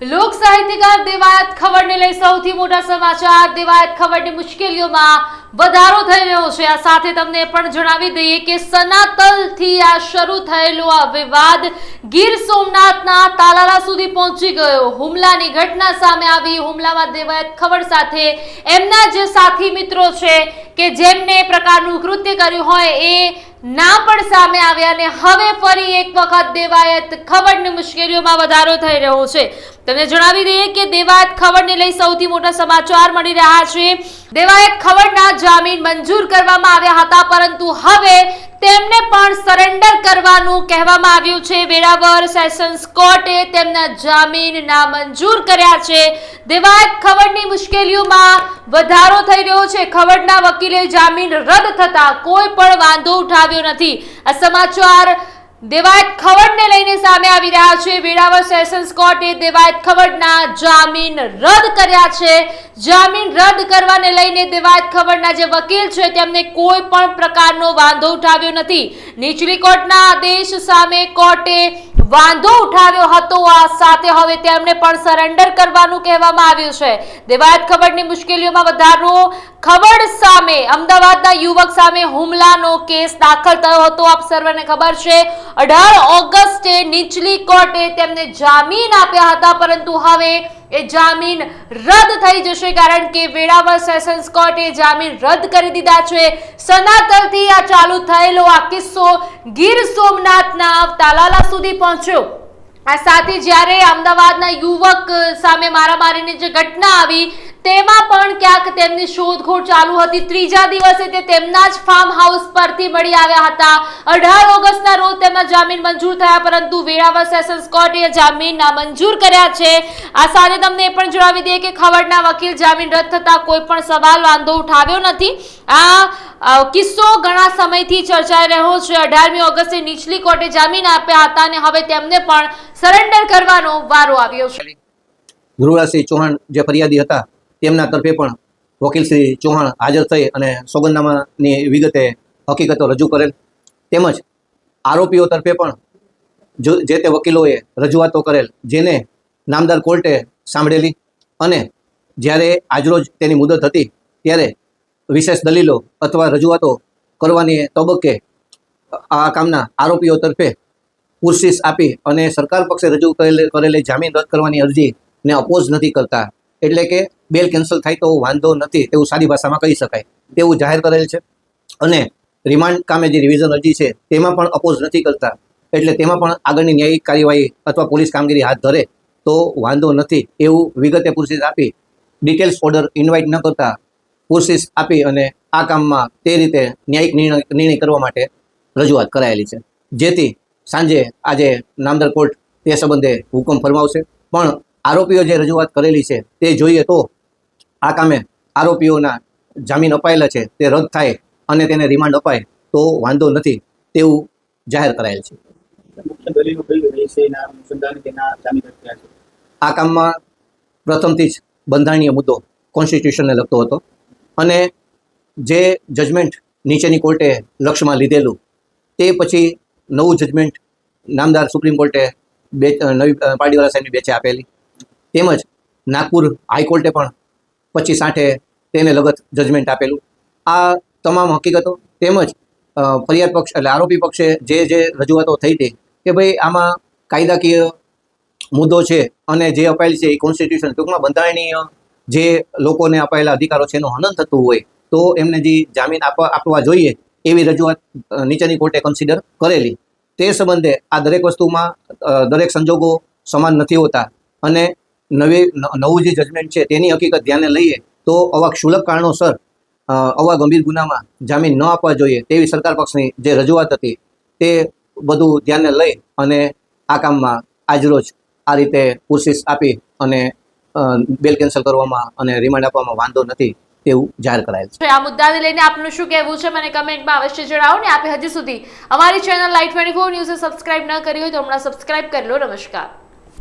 લોક સાહિત્યકાર દેવાયત ખબરને લઈ સૌથી મોટા સમાચાર. દેવાયત ખબરની મુશ્કેલીઓમાં વધારો થઈ રહ્યો છે. આ સાથે તમને પણ જણાવી દઈએ કે સનાતલથી આ શરૂ થયેલો આ વિવાદ ગીર સોમનાથના તાલાલા સુધી પહોંચી ગયો. હુમલાની ઘટના સામે આવી. હુમલામાં દેવાયત ખબર સાથે એમના જે સાથી મિત્રો છે. કે જેમને પ્રકારનું કૃત્ય કર્યું હોય એ ના પણ સામે આવ્યા અને હવે ફરી એક વખત દેવાયત ખવડની મુશ્કેલીઓમાં વધારો થઈ રહ્યો છે. તમને જણાવી દઈએ કે દેવાયત ખબરને લઈ સૌથી મોટા સમાચાર મળી રહ્યા છે. દેવાયત ખબરના જામીન મંજૂર કરવામાં આવ્યા હતા, પરંતુ હવે તેમને પણ સરેન્ડર કરવાનું કહેવામાં આવ્યું છે. વેરાવર સેશન્સ કોર્ટે તેમના જામીન નામંજૂર કર્યા છે. દેવાયત ખવડની મુશ્કેલીઓમાં વધારો થઈ રહ્યો છે. ખવડના વકીલે જામીન રદ થતા કોઈ પણ વાંધો ઉઠાવ્યો નથી. આ સમાચાર દેવાયત ખબરને લઈને સામે આવી રહ્યા છે. વેરાવળ સેશન્સ કોર્ટે દેવાયત ખબરના જામીન રદ કર્યા છે. જામીન રદ કરવાને લઈને દેવાયત ખબરના જે વકીલ છે તેમને કોઈ પણ પ્રકારનો વાંધો ઉઠાવ્યો નથી. નીચલી કોર્ટના આદેશ સામે કોર્ટે વાંધો ઉઠાવ્યો હતો. આ સાથે હવે તેમને પણ સરેન્ડર કરવાનું કહેવામાં આવ્યું છે. દેવાયત ખબરની મુશ્કેલીઓમાં વધારો ખબર સામે, અમદાવાદના યુવક સામે હુમલાનો કેસ દાખલ થયો હતો. આપ સર્વને ખબર છે, અઢાર ઓગસ્ટે નીચલી કોર્ટે તેમને જામીન આપ્યા હતા, પરંતુ હવે એ જામીન રદ થઈ જશે, કારણ કે વેરાવળ સેશન્સ કોર્ટે જામીન રદ કરી દીધા છે. સનાતલથી આ ચાલુ થયેલો આ કિસ્સો ગીર સોમનાથના તાલાલા સુધી પહોંચ્યો. આ સાથે જ્યારે અમદાવાદના યુવક સામે મારામારીની જે ઘટના આવી તેમાં પણ ક્યાંક તેમની શોધખોળ ચાલુ હતી. ત્રીજા દિવસે તે તેમના જ ફાર્મ હાઉસ પરથી મળી આવ્યા હતા. અઢાર ઓગસ્ટના રોજ તેમના જામીન મંજૂર થયા, પરંતુ વેરાવળ સેશન્સ કોર્ટે જામીન નામંજૂર કર્યા છે. આ સાથે તમને એ પણ જણાવી દઈએ કે ખવડના વકીલ જામીન રદ થતા કોઈ પણ સવાલ, વાંધો ઉઠાવ્યો નથી. આ કિસ્સો ઘણા સમયથી ચર્ચાઈ રહ્યો છે. અઢારમી ઓગસ્ટે નીચલી કોર્ટે જામીન આપ્યા હતા અને હવે તેમને પણ સરેન્ડર કરવાનો વારો આવ્યો છે. ધ્રુવરાજસિંહ ચૌહાણ જે ફરિયાદી હતા તેમના તરફે પણ વકીલ શ્રી ચૌહાણ હાજર થઈ અને સોગંદનામાની વિગતે હકીકતો રજૂ કરેલ. તેમજ આરોપીઓ તરફે પણ જો તે વકીલોએ રજૂઆતો કરેલ, જેને નામદાર કોર્ટે સાંભળેલી અને જ્યારે આજરોજ તેની મુદત હતી, ત્યારે વિશેષ દલીલો અથવા રજૂઆતો કરવાની તબક્કે આ કામના આરોપીઓ તરફે પુરશીસ આપી અને સરકાર પક્ષે રજૂ કરેલી જામીન રદ કરવાની અરજીને અપોઝ નથી કરતા. એટલે કે બેલ કેન્સલ થાય તો વાંધો નથી, તેવું સારી ભાષામાં કહી શકાય. તેવું જાહેર કરેલ છે. અને રિમાન્ડ કામે જે રિવિઝન અરજી છે, તેમાં પણ અપોઝ નથી કરતા. એટલે તેમાં પણ આગળની ન્યાયિક કાર્યવાહી અથવા પોલીસ કામગીરી હાથ ધરે તો વાંધો નથી. એવું વિગતે પુરશીસ આપી ડિટેલ્સ ઓર્ડર ઇન્વાઇટ ન કરતા પુરશીસ આપી અને આ કામમાં તે રીતે ન્યાયિક નિર્ણય કરવા માટે રજૂઆત કરાયેલી છે. જેથી સાંજે આજે નામદાર કોર્ટ તે સંબંધે હુકમ ફરમાવશે. પણ આરોપીઓ જે રજૂઆત કરેલી છે તે જોઈએ તો આ કામે આરોપીઓના જામીન અપાયેલા છે તે રદ થાય અને તેને રિમાન્ડ અપાય તો વાંધો નથી તેવું જાહેર કરાયેલ છે. આ કામમાં પ્રથમથી જ બંધારણીય મુદ્દો કોન્સ્ટિટ્યુશનને લગતો હતો અને જે જજમેન્ટ નીચેની કોર્ટે લક્ષ્યમાં લીધેલું તે પછી નવું જજમેન્ટ નામદાર સુપ્રીમ કોર્ટે બે નવી પારડીવાલા સાહેબની બેચે આપેલી. તેમજ નાગપુર હાઈકોર્ટે પણ પચીસ આઠે તેને લગત જજમેન્ટ આપેલું. આ તમામ હકીકતો તેમજ ફરિયાદ પક્ષ એટલે આરોપી પક્ષે જે જે રજૂઆતો થઈ હતી કે ભાઈ આમાં કાયદાકીય મુદ્દો છે અને જે અપાયેલ છે એ કોન્સ્ટિટ્યુશન ટૂંકમાં બંધારણીય જે લોકોને અપાયેલા અધિકારો છે એનું હનન થતું હોય તો એમને જે જામીન આપવા જોઈએ એવી રજૂઆત નીચેની કોર્ટે કન્સિડર કરેલી. તે સંબંધે આ દરેક વસ્તુમાં દરેક સંજોગો સમાન નથી હોતા અને નવી નવું જે જજમેન્ટ છે તેની હકીકત ધ્યાને લઈએ તો આવા ક્ષુલક કારણોસર આવા ગંભીર ગુનામાં જામીન ન આપવા જોઈએ તેવી સરકાર પક્ષની જે રજૂઆત હતી તે બધું ધ્યાને લઈ અને આ કામમાં આજરોજ આ રીતે કોશિશ આપી અને બેલ કેન્સલ કરવામાં અને રિમાન્ડ આપવામાં વાંધો નથી તેવું જાહેર કરાયેલ છે. આ મુદ્દાને લઈને આપનું શું કહેવું છે? મને કમેન્ટમાં અવશ્ય જણાવો ને આપે હજી સુધી અમારી ચેનલ લાઈટ ટ્વેન્ટી ફોર કરી હોય તો હમણાં સબસ્ક્રાઇબ કરી લો. નમસ્કાર.